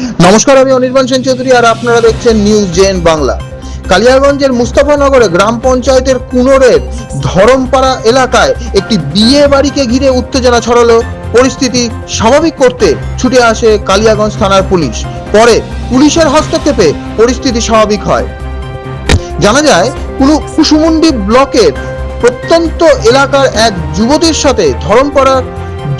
নমস্কার, আমি অনির্বাণ সেন চৌধুরী আর আপনারা দেখছেন নিউজ জেন বাংলা কালিয়াগঞ্জের মুস্তাফানগরে গ্রাম পঞ্চায়েতের কুনোরের ধরমপাড়া এলাকায় একটি বিয়ে বাড়িকে ঘিরে উত্তেজনা ছড়ালো। পরিস্থিতি স্বাভাবিক করতে ছুটে আসে কালিয়াগঞ্জ থানার পুলিশ। পরে পুলিশের হস্তক্ষেপে পরিস্থিতি স্বাভাবিক হয়। জানা যায়, কুলু কুসুমুন্ডি ব্লকের প্রত্যন্ত এলাকার এক যুবতীর সাথে ধরমপাড়ার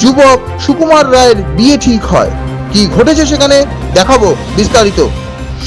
যুবক সুকুমার রায়ের বিয়ে ঠিক হয়। কি ঘটেছে সেখানে দেখাবো বিস্তারিত।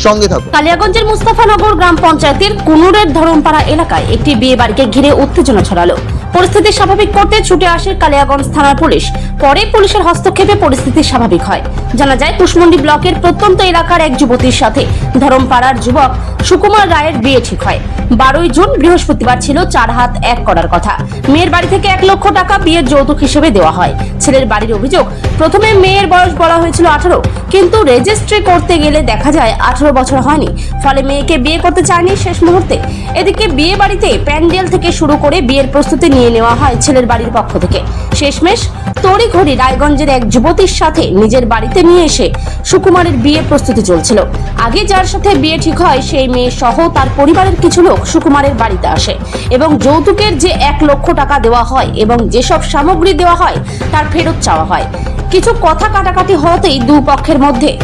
সঙ্গে থাকুন। কালিয়াগঞ্জের মুস্তাফানগর গ্রাম পঞ্চায়েতের কুনুরের ধরমপাড়া এলাকায় একটি বিয়ে বাড়িকে ঘিরে উত্তেজনা ছড়ালো। পরিস্থিতি স্বাভাবিক করতে ছুটে আসে কালিয়াগঞ্জ থানার পুলিশ। পরে পুলিশের হস্তক্ষেপে পরিস্থিতি স্বাভাবিক হয়। জানা যায়, কুশমন্ডি ব্লকের প্রত্যন্ত এলাকার এক যুবতীর সাথে ধরমপাড়ার যুবক সুকুমার রায়ের বিয়ে ঠিক হয়। বারোই জুন বৃহস্পতিবার ছিল চার হাত এক করার কথা। মেয়ের বাড়ি থেকে এক লক্ষ টাকা বিয়ের যৌতুক হিসেবে দেওয়া হয়। ছেলের বাড়ির অভিযোগ, প্রথমে মেয়ের বয়স বলা হয়েছিল আঠারো, কিন্তু রেজিস্ট্রি করতে গেলে দেখা যায় আঠারো বছর হয়নি। ফলে মেয়েকে বিয়ে করতে চায়নি শেষ মুহূর্তে। এদিকে বিয়ে বাড়িতে প্যান্ডেল থেকে শুরু করে বিয়ের প্রস্তুতি নিয়ে নেওয়া হয় ছেলের বাড়ির পক্ষ থেকে। শেষমেশ তড়িঘড়ি রায়গঞ্জের এক যুবতীর সাথে নিজের বাড়িতে নিয়ে এসে সুকুমারের বিয়ে প্রস্তুতি চলছিল। আগে যার সাথে বিয়ে ঠিক হয়, সেই মেয়ে সহ তার পরিবারের কিছু লোক সুকুমারের বাড়িতে আসে এবং যৌতুকের যে এক লক্ষ টাকা দেওয়া হয় এবং যেসব সামগ্রী দেওয়া হয়, তার ফেরত চাওয়া হয়। কিছু কথা কাটাকাটি হওয়াতেই দু পক্ষের মধ্যে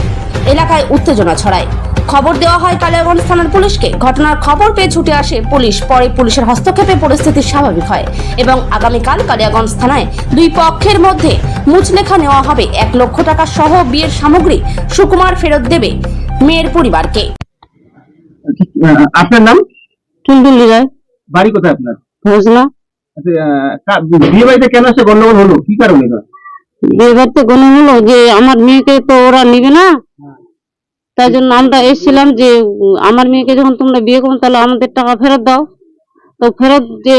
এলাকায় উত্তেজনা ছড়ায়। খবর দেওয়া হয় কালিয়াগঞ্জ থানার পুলিশকে। ঘটনার খবর পেয়ে ছুটে আসে পুলিশ। পরে পুলিশের হস্তক্ষেপে পরিস্থিতি স্বাভাবিক হয় এবং আগামীকাল কালিয়াগঞ্জ থানায় দুই পক্ষের মধ্যে মুচলেখা নেওয়া হবে। এক লক্ষ টাকা সহ বিয়ের সামগ্রী সুকুমার ফেরত দেবে মেয়ের পরিবারকে। আপনার নাম? টুলটুলি রায় বাড়ি কোথায় আপনার? ভোজনা আচ্ছা, বিয়ে বাড়িতে কেন আসে গন্ডগোল হলো? কি কারণে এটা? বিয়ে বাড়িতে গণ হলো যে আমার মেয়েকে তো ওরা নিবে না। তাই জন্য আমরা এসেছিলাম যে আমার মেয়েকে যখন তোমরা বিয়ে করো তাহলে আমাদের টাকা ফেরত দাও। তো ফেরত যে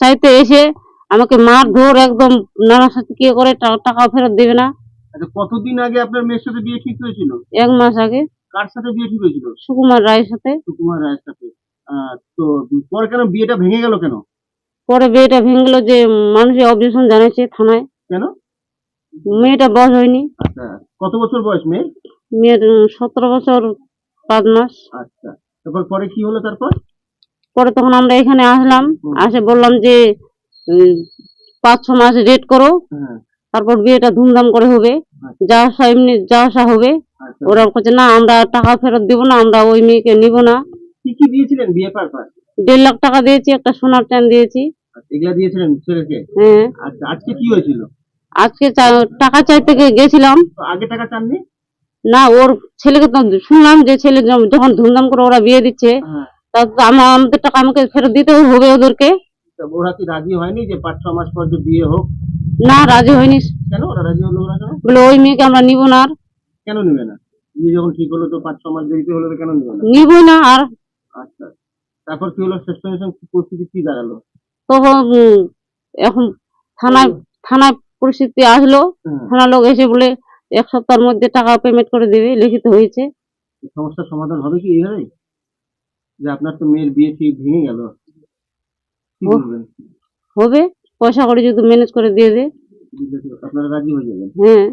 চাইতে এসে আমাকে মার ধর একদম নানা সাথে কি করে টাকা ফেরত দেবে না। আচ্ছা কতদিন আগে আপনার মেয়ের সাথে বিয়ে ঠিক হয়েছিল? এক মাস আগে। কার সাথে বিয়ে ঠিক হয়েছিল? সুকুমার রায়ের সাথে। সুকুমার রায়ের সাথে। তো পরে কেন বিয়েটা ভেঙে গেল কেন? পরে বিয়েটা ভেঙে গেলো যে মানুষের অবজেকশন জানাইছে থানায়। কেন? মেয়েটা বয়স হয়নি। আচ্ছা কত বছর বয়স মেয়ে মেয়ের সতেরো বছর পাঁচ মাস। আচ্ছা। তারপর পরে কি হলো তারপর? পরে তখন আমরা এখানে আসলাম আসে বললাম যে পাঁচ ছ মাস রেট করো। হ্যাঁ। তারপর বিয়েটা ধুমধাম করে হবে। যা আসা এমনি যা আসা হবে। আচ্ছা। ওরা বলছে না আমরা টাকা ফেরত দিব না আমরা ওই মেয়েকে নিব না। কি কি দিয়েছিলেন বিয়ে পারপাস দেড় লাখ টাকা দিয়েছি একটা সোনার চেন দিয়েছি। এগুলা দিয়েছিলেন ছেলেকে? হ্যাঁ। আচ্ছা আজকে কি হয়েছিল? আজকে টাকা চাইতে গেছিলাম। আগে টাকা চাননি? না ওর ছেলেকে তো শুনলাম যে ছেলে যখন- ধুমধাম করে ওরা বিয়ে দিচ্ছে হ্যাঁ। তা তো আমাদের টাকা আমাকে ফেরত দিতে হবে ওদেরকে। তা ওরা কি রাজি হয়নি যে পাঁচ ছ মাস পর যে বিয়ে হোক? না রাজি হয়নি। কেন? ওরা রাজি হলো না কেন? বলে ওই মেয়েকে আমরা নিব না আর। কেন নিবে না? বিয়ে যখন ঠিক হলো তো পাঁচ ছ মাস দেরিতে হলো তো কেন নিবে না? নিবই না আর। আচ্ছা। তারপর কি হলো? শেষ পর্যন্ত পরিস্থিতি কি দাঁড়াল? তখন এখন থানায় থানায় পরিস্থিতি আসলো। থানার লোক এসে বলে এক সপ্তাহের মধ্যে টাকা পেমেন্ট করে দেবে লিখিত হয়েছে। সমস্যার সমাধান হবে কি এইভাবে যে আপনার তো মেয়ের বিয়ে ঠিক ভেঙে গেল। হবে। পয়সা করে যদি ম্যানেজ করে দিয়ে দে। আপনারা রাজি হয়ে যাবেন। হ্যাঁ।